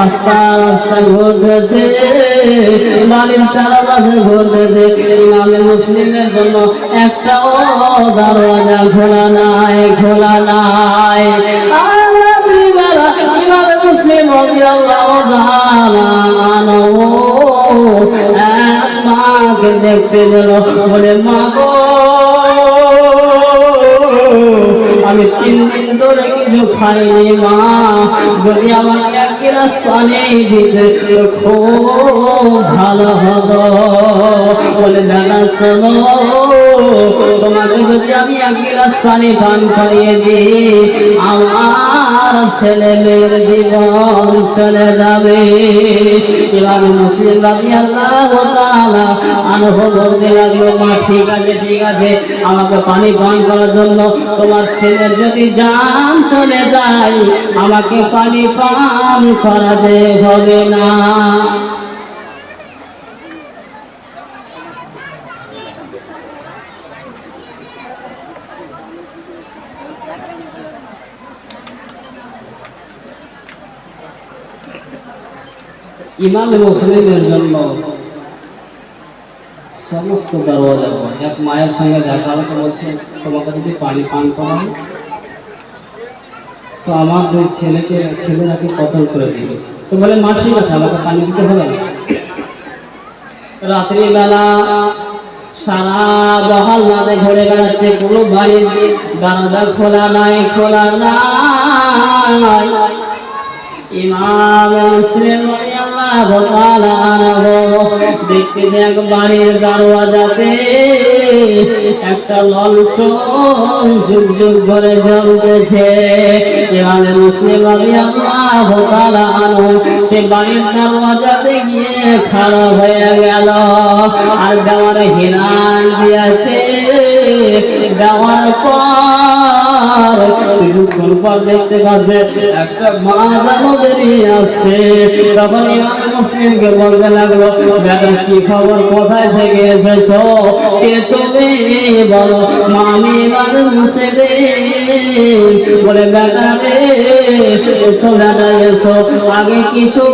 রাস্তা রাস্তা ঘুরতেছে বাড়ির চারপাশে ঘুরতেছে ইমামে মুসলিমের জন্য একটাও দরওয়াজা খোলা নাই খোলা নাই। ইমামে মুসলিম মাকে দেখতে গেল, বলে, মা গো, আমি তিন দিন ধরে কিছু খাইনি, মা। যদি এক গ্লাস পানি দিলে খুব ভালো হতো বলে দাদা শোনো, তোমাকে যদি আমি এক গিলাস পানি পান করিয়ে দিই, আমার ছেলে মেয়ের জীবন চলে যাবে। ইমাম মুসলিম রাজি আল্লাহ আনহু বলতে লাগল মা, ঠিক আছে ঠিক আছে, আমাকে পানি পান করার জন্য তোমার ছেলের যদি জান চলে যায়, আমাকে পানি পান করাতে হবে না। ইমাম মুসলিমের জন্য সমস্ত দরওয়াজা বন্ধ। এক মায়ের সঙ্গে দেখা হতো বলছে তোমাকে যদি পানি পান করাই তো আমার দুই ছেলেকে ছেলেরাকে কতল করে দিবে? তো বলে, মা, ঠিক আছে, আমাকে পানি দিতে হবে না। রাত্রিবেলা সারা মহল্লাতে ঘুরে বেড়াচ্ছে, কোনো বাড়ির দরজা খোলা নাই খোলা নাই। ইমাম মুসলিম দেখতে যে এক বাড়ির দরওয়াজাতে একটা লণ্ঠন যুগ যুগ ধরে জ্বলতেছে। ইমাম মুসলিম রাদিয়াল্লাহু তাআলা আনহু সে বাড়ির দরওয়াজাতে গিয়ে খাড়া হয়ে গেল। আর দেওয়ারে হিলান দিয়েছে। দেওয়ার পর কিছুক্ষণ পর দেখতে পাচ্ছে একটা মা জানো বেরিয়ে আসছে। তখন মুসলিমকে বলতে লাগল বেটা কি খবর কোথায় থেকে এসেছ কে তুমি বলো মা আমি ইমাম মুসলিম বলে রে এসো বেটা এসো আগে কিছু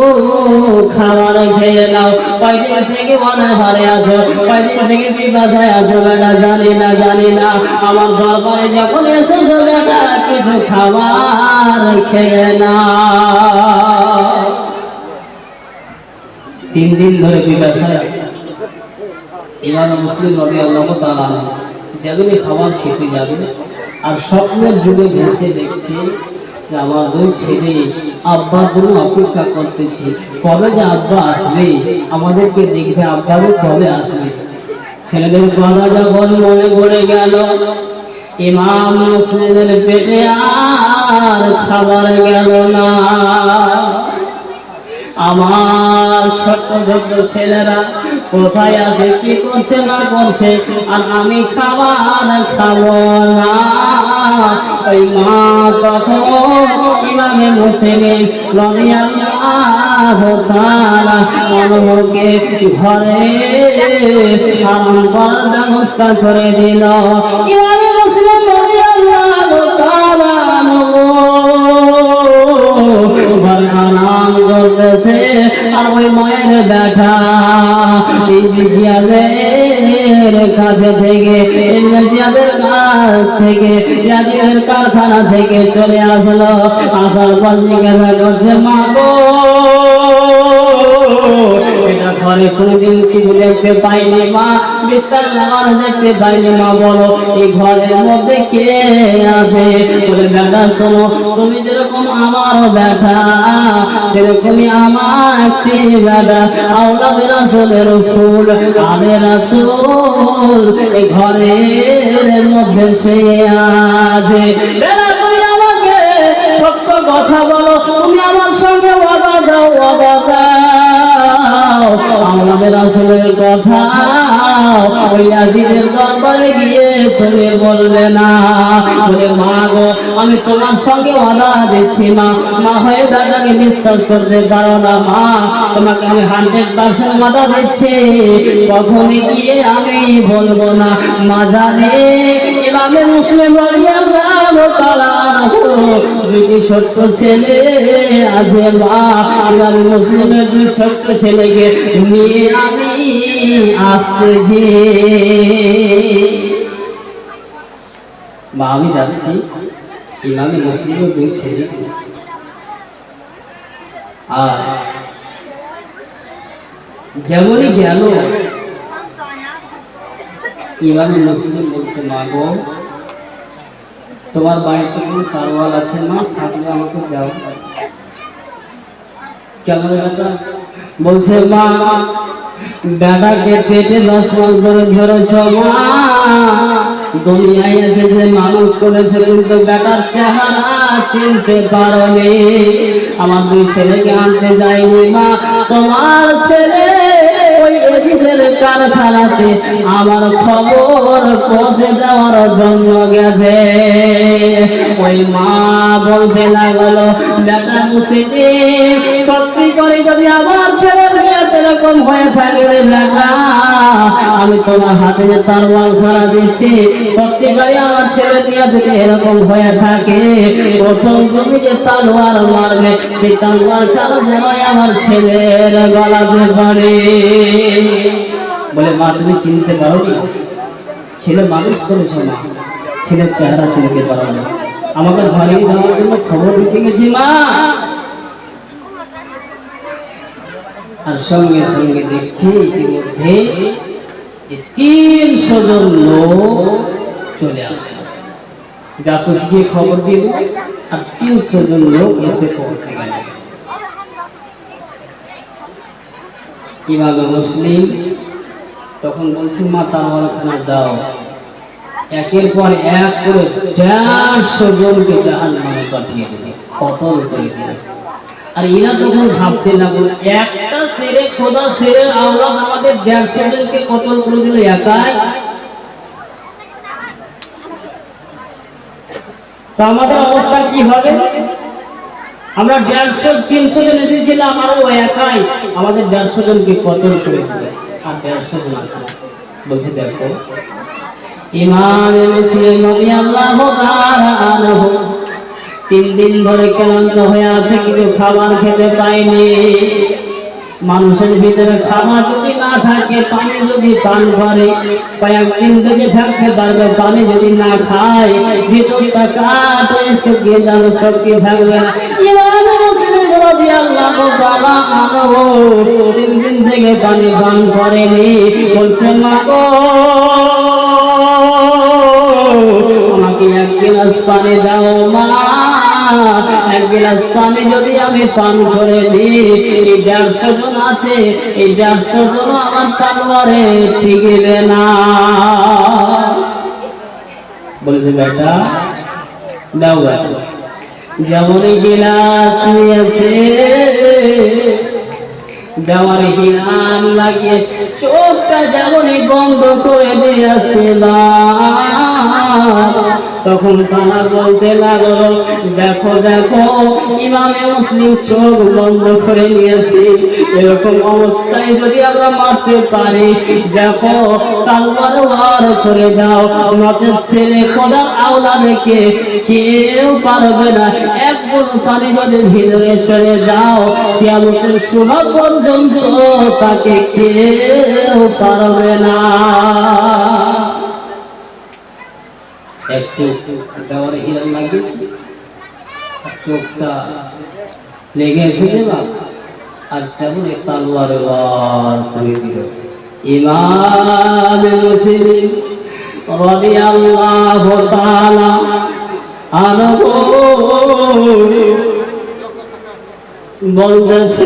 খাবার খেয়ে নাও। কয়দিন থেকে মনে হারে আছো কয়দিন থেকে বিপাশায় আছো বেটা, জানি না জানি না। আমার দরবারে যখন এসেছ, বেটা, কিছু খাবার খেয়ে না তিন দিন ধরে ইমাম মুসলিম রবি আল্লাহ তালা যেমনি খাবার খেতে যাবে, আর স্বপ্নের যুগে ভেসে দেখছে যে আমার দুই ছেলে আব্বার জন্য অপেক্ষা করতেছি, কবে যে আব্বা আসবে, আমাদেরকে দেখবে আব্বারও কবে আসবে। ছেলেদের কথা যখন মনে পড়ে গেল, ইমাম মুসলিমের পেটে আর খাবার গেল না। আমার ছোট ছেলেরা কোথায় আছে, কি করছে, না করছে? আর আমি খাবার খাব না। ওই মা তখন রাদিয়াল্লাহু তাআলা অনুকে ঘরে আরাম করার ব্যবস্থা করে দিল। জিয়াদের কাছে থেকে জিয়াদের কাছ থেকে জিয়াদের কারখানা থেকে চলে আসলো। আসার পর জিজ্ঞাসা করছে, মা গো ঘরে কোনোদিন কিছু দেখতে পাইনি মা, বিস্তার লাগানো দেখতে পাইনি মা, বলো, এই ঘরের মধ্যে কে আছে? বলে বেটা শোনো, তুমি যেরকম আমারও বেটা সেরকমই আমার একটি বেটা আওলাদের আসলের ফুল আদের আসল এই ঘরের মধ্যে সে আছে। বেটা তুমি আমাকে সত্য কথা বলো, তুমি আমার সঙ্গে কথা ওই আজিদের দরবারে গিয়ে তুমি বলবে না। বলে, মা গো, আমি তোমার সঙ্গে ওয়াদা দিচ্ছি, মা। মা হয়ে দাদাকে বিশ্বাস করতে পারো না, মা। তোমাকে আমি হান্ড্রেড পার্সেন্ট ওয়াদা দিচ্ছি। কখনই গিয়ে আমি বলব না। মা জানে, ইমামে মুসলিম রাদিয়াল্লাহু তাআলা দুইটি ছেলে আমি যাচ্ছি। ইমামে মুসলিমের দুই ছেলে। আর যেমনই গেল, ইমামে মুসলিম বলছে, মা গো তোমার বাড়িতে কোনো কারওয়াল আছে মা? থাকলে আমাকে দাও। কেমন বেটা বলছে, মা বেটাকে পেটে দশ মাস ধরে ধরেছ মা। দুনিয়ায় এসে যে মানুষ করেছে, কিন্তু বেটার চেহারা চিনতে পারোনি। আমার দুই ছেলেকে আনতে যাইনি মা। তোমার ছেলে ওই এজিদের কারখানাতে আমার খবর পৌঁছে দেওয়ার জন্য গেছে। ওই মা বলতে লাগল, বেটা মুসিটি সত্যি করে যদি আমার ছেলে মেয়েদের এরকম হয়ে থাকে রে বেটা আমি তোমার হাতে যে তারওয়াল ধরা দিচ্ছি সত্যি করে আমার ছেলে মেয়ে যদি এরকম হয়ে থাকে, প্রথম তুমি যে তালোয়ার মারবে, সেই তালোয়ার কারও যেন আমার ছেলের গলাতে পারে বলে, মা, তুমি চিনতে পারো কি ছেলে মানুষ করেছ না ছেলের চেহারা চিনতে পারো না আমাকে ধরিয়ে দেওয়ার জন্য খবর দিতে গেছি মা। আর সঙ্গে সঙ্গে দেখছি ইতিমধ্যে লোক চলে আসে। জাসুস গিয়ে খবর দিল, আর লোক এসে পৌঁছে গেল। ইমামে মুসলিম তখন বলছে মা তারওয়ালখানা দাও। একের পর এক করে দেড়শো জনকে জাহান নামে পাঠিয়ে দিলে কতল করে দিলে। আর এরা তখন ভাবতে লাগল, একটা সেরে খোদা সেরে আওলাদ আমাদের জনকে কতল করে দিল একাই। তো আমাদের অবস্থা কি হবে? আমরা দেড়শো, তিনশো জন এসেছিলাম আরও একাই। আমাদের দেড়শো জনকে কতল করে দিলে? আর দেড়শো জন আছে। বলছে, দেখো। ইমাম মুসলিম রাদিয়াল্লাহু তাআলা আনহু তিন দিন ধরে ক্লান্ত হয়ে আছে, কিছু খাবার খেতে পায়নি। মানুষের ভিতরে খাবার যদি না থাকে, পানি যদি পান করে থাকতে পারবে, পানি যদি না খায়, ভিতরটা শুকিয়ে যাবে থাকবে না। পানি পান করেনি। বলছে আমাকে এক গ্লাস পানি দাও, মা। এক গ্লাস পানি যদি আমি পান করে দিই, এই দেড়শো জন আছে, এই দেড়শো জন আমার তালোয়ারে না। বেটা, দাও বেটা। যেমন গিলাস নিয়েছে, দেওয়ার লাগিয়ে চোখটা যেমনই বন্ধ করে দিয়েছে তখন তারা বলতে লাগল, দেখো দেখো, ইমামে মুসলিম চোখ বন্ধ করে নিয়েছে। এরকম অবস্থায় যদি আমরা মারতে পারি, দেখো করে দাও। নচেত ছেলে খোদা আওলা দেখে কেউ পারবে না। এক বুল পানি যদি ভিতরে চলে যাও কেমতের শোনা পর্যন্ত তাকে কেউ পারবে না। একটু দেওয়ারে হিরণ লাগিয়েছে। চোখটা লেগে এসেছে বা আর তেমন তালোয়ার বার করে দিল। ইমাম বলতেছে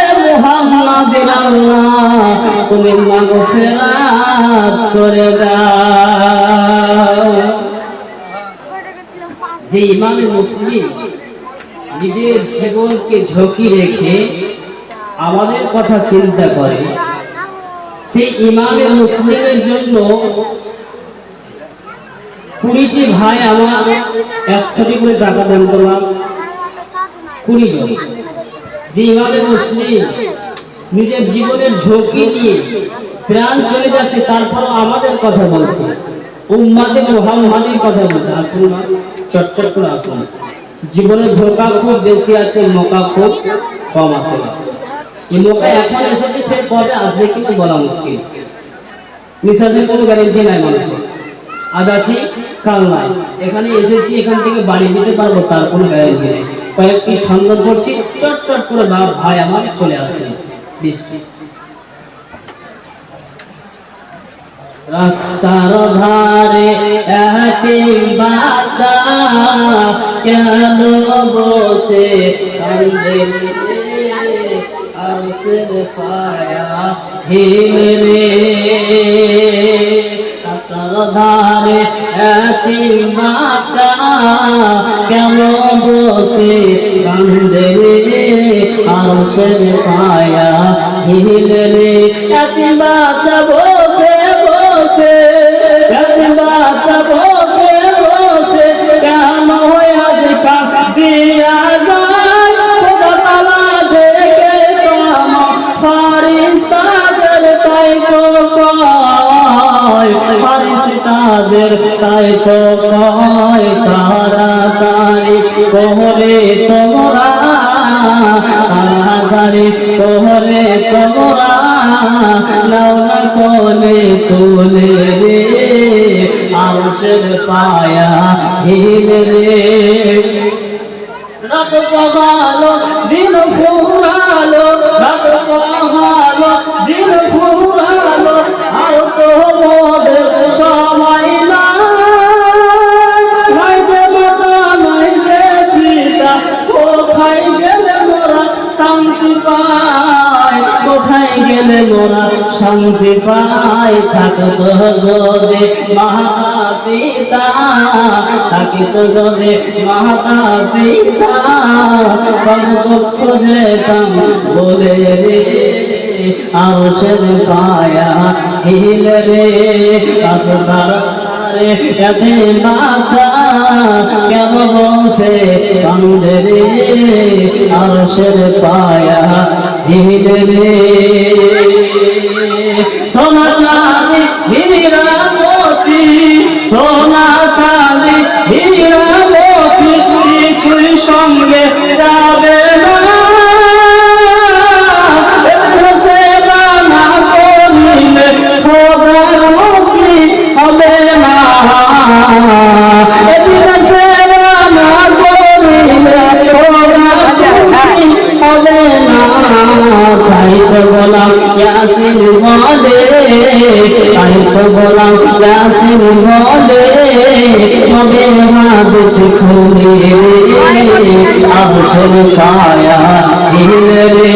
মুহাম্মাদিন আল্লাহ তুমি মাগফিরাত করে দাও। যে ইমামে মুসলিম নিজের জীবনকে ঝুঁকি রেখে আমাদের কথা চিন্তা করে, সেই ইমামে মুসলিমের জন্য কুড়িটি ভাই আমার একশোটি করে টাকা দান করলাম কুড়ি জন। যে ইমামে মুসলিম নিজের জীবনের ঝুঁকি নিয়ে প্রাণ চলে যাচ্ছে তারপর আমাদের কথা বলছে। উম্মাদে মোহাম্মদের কথা বলছে। আসুন, চটচট করে আসুন। জীবনে ধোকা খুব বেশি আছে, মোকা খুব কম আছে। এই মোকা এখন এসেছে, ফের কবে আসবে কিনা বলা মুশকিল। নিঃশ্বাসের কোনো গ্যারেন্টি নাই মানুষের। আজ আছি, কাল নাই। এখানে এসেছি, এখান থেকে বাড়ি যেতে পারব, তার কোনো গ্যারেন্টি নেই। কয়েকটি ছন্দ পড়ছি, চট চট করে বাপ ভাই আমার চলে আসছে রাস্তার ধারে একে কেন বসে কান্দে পায়া হিলে রে। রাস্তার ধারে একে বাচ্চা, কেন বসে কান্দে রে আরশের পায়া হিলে রে। একে না কোলে তোলে রে, আরশের পায়া হিলে রে। রাত দিন ফুরালো রাত দিন ফুরালো, আর তো মোদের সময় না গেলে মোরা শান্তি পাই থাকতো যদি মাতা পিতা থাকিত যদি মাতা পিতা সব দুঃখ যেতাম বলে রে আরশের পায়া হিল রে। রাস্তার এতে বাছা, কেন বসে কান্দে রে? আরশের পায়া হিল ইয়াসিন বলে তবে হাদিস খুলে আসল কায়া হিল রে।